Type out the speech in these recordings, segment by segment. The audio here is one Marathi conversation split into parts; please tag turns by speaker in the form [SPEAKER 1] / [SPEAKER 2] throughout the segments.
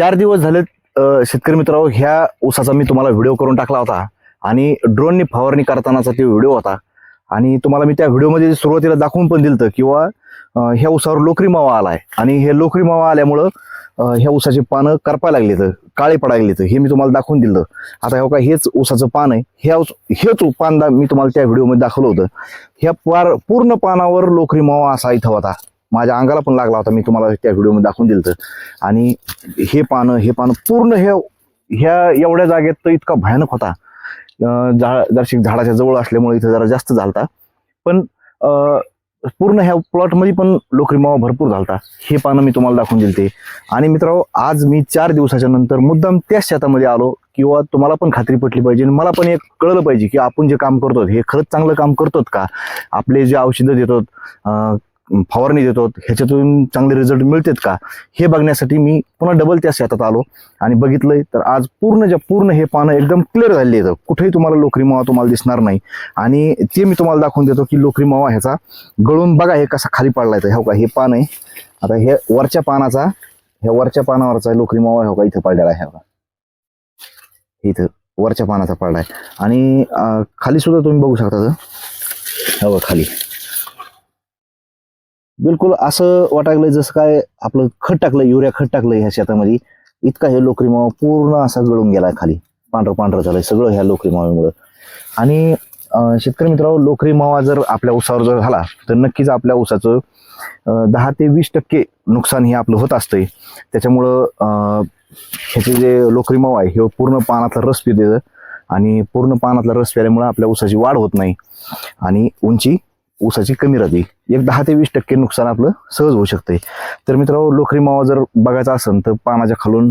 [SPEAKER 1] चार दिवस झाले शेतकरी मित्रांनो ह्या ऊसाचा मी तुम्हाला व्हिडिओ करून टाकला होता आणि ड्रोननी फवारणी करतानाचा तो व्हिडिओ होता. आणि तुम्हाला मी त्या व्हिडिओमध्ये सुरुवातीला दाखवून पण दिलं होतं किंवा ह्या ऊसावर लोकरी मावा आला आहे आणि हे लोकरी मावा आल्यामुळं ह्या ऊसाची पानं करपायला लागली तर काळे पडायला लागली हे मी तुम्हाला दाखवून दिलं आता हे का हेच ऊसाचं पान आहे. ह्या हेच पान मी तुम्हाला त्या व्हिडिओमध्ये दाखवलं होतं. ह्या पार पूर्ण पानावर लोकरी मावा असा इथं होता. माझ्या अंगाला पण लागला होता. मी तुम्हाला त्या व्हिडिओमध्ये दाखवून दिलं आणि हे पानं हे पानं पूर्ण हे ह्या एवढ्या जागेत तर इतका भयानक होता. अं, झा झाडाच्या जवळ असल्यामुळे इथं जरा जास्त झालता. पण पूर्ण ह्या प्लॉटमध्ये पण लोकरी मावा भरपूर झालता. हे पानं मी तुम्हाला दाखवून दिलते. आणि मित्रांनो आज मी चार दिवसाच्या नंतर मुद्दाम त्याच शेतामध्ये आलो किंवा तुम्हाला पण खात्री पटली पाहिजे आणि मला पण एक कळलं पाहिजे की आपण जे काम करतो हे खरंच चांगलं काम करतोत का? आपले जे औषधं देतो फवारणी देतो ह्याच्यातून चांगले रिझल्ट मिळतात का? हे बघण्यासाठी मी पुन्हा डबल त्या शेतात आलो आणि बघितलंय तर आज पूर्ण ज्या पूर्ण हे पानं एकदम क्लिअर झालेली आहेत. कुठेही तुम्हाला लोकरी मावा तुम्हाला दिसणार नाही. आणि ते मी तुम्हाला दाखवून देतो की लोकरी मावा ह्याचा गळून बघा हे कसा खाली पडलाय तर हो का हे पान आहे. आता हे वरच्या पानाचा ह्या वरच्या पानावरचा लोकरी मावा हो का इथं पडलेला आहे. का इथं वरच्या पानाचा पडलाय आणि खाली सुद्धा तुम्ही बघू शकता. हो खाली. बिलकुल असं वाटायला जसं काय आपलं खत टाकलं युरिया खत टाकलं ह्या शेतामध्ये. इतका हे लोकरी मावा पूर्ण असा गळून गेला खाली. पांढरं पांढरं झालंय सगळं ह्या लोकरी माव्यामुळं आणि शेतकरी मित्रांनो लोकरी मावा जर आपल्या ऊसावर जर झाला तर नक्कीच आपल्या ऊसाचं दहा ते वीस टक्के नुकसान हे आपलं होत असतंय. त्याच्यामुळं ह्याचे जे लोकरी मावा आहे हे पूर्ण पानातला रस पिते. आणि पूर्ण पानातला रस प्याल्यामुळे आपल्या ऊसाची वाढ होत नाही. आणि उंची ऊसाची कमी राहते. एक दहा ते वीस टक्के नुकसान आपलं सहज होऊ शकते तर मित्रांनो लोखरी मावा जर बघायचा असेल तर पानाच्या खालून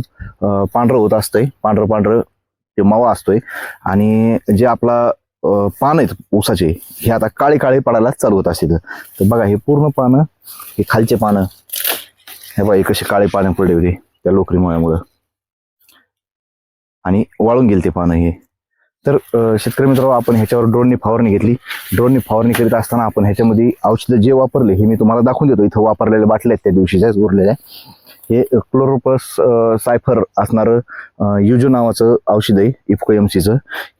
[SPEAKER 1] पांढरं होत असतंय. पांढरं पांढरं ते मावा असतोय. आणि जे आपला पान आहेत ऊसाचे हे आता काळे काळे पडायला चालू होत असते तर बघा हे पूर्ण पानं हे खालचे पानं हे बघा हे कसे काळे पानं पडले होते त्या लोकरी माव्यामुळं. आणि वाळून गेले ते पानं हे. तर शेतकरी मित्रांनो आपण ह्याच्यावर ड्रोननी फवारणी घेतली. ड्रोननी फवारणी करीत असताना आपण ह्याच्यामध्ये औषधं जे वापरले हे मी तुम्हाला दाखवून देतो. इथं वापरलेल्या बाटल्या आहेत त्या दिवशीच्याच उरलेल्या हे क्लोरोपस सायफर असणारं युजो नावाचं औषध आहे इफको एम सीचं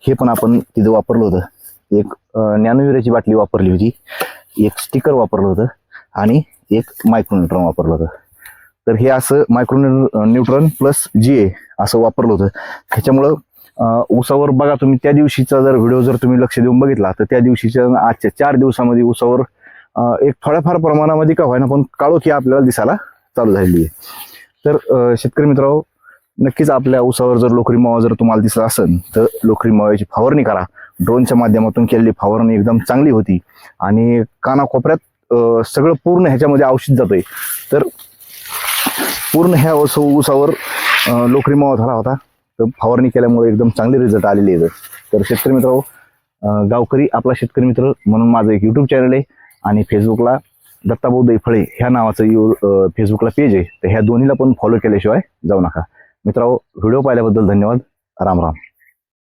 [SPEAKER 1] हे पण आपण तिथं वापरलं होतं. एक ज्ञानविराची बाटली वापरली होती. एक स्टिकर वापरलं होतं. आणि एक मायक्रोन्युट्रॉन वापरलं होतं. तर हे असं micro nutrient plus G A असं वापरलं होतं. ह्याच्यामुळं ऊसावर बघा तुम्ही त्या दिवशीचा जर व्हिडिओ जर तुम्ही लक्ष देऊन बघितला तर त्या दिवशीच्या आजच्या चार दिवसामध्ये ऊसावर एक थोड्याफार प्रमाणामध्ये का व्हायना पण काळोखी आपल्याला दिसायला चालू झालेली आहे. तर शेतकरी मित्रांनो नक्कीच आपल्या ऊसावर जर लोकरी मावा जर तुम्हाला दिसला असेल तर लोकरी माव्याची फवारणी करा. ड्रोनच्या माध्यमातून केलेली फवारणी एकदम चांगली होती आणि कानाकोपऱ्यात सगळं पूर्ण ह्याच्यामध्ये औषध जातंय. तर पूर्ण ह्या ऊस ऊसावर लोकरी मावा झाला होता. फवारणी केल्यामुळे एकदम चांगले रिझल्ट आलेले आहेत तर शेतकरी मित्र गावकरी आपला शेतकरी मित्र म्हणून माझं एक यूट्यूब चॅनल आहे आणि फेसबुकला दत्ताभाऊ दैफळे ह्या नावाचं यू फेसबुकला पेज आहे. तर ह्या दोन्हीला पण फॉलो केल्याशिवाय जाऊ नका. मित्रांनो व्हिडिओ पाहिल्याबद्दल धन्यवाद. राम राम.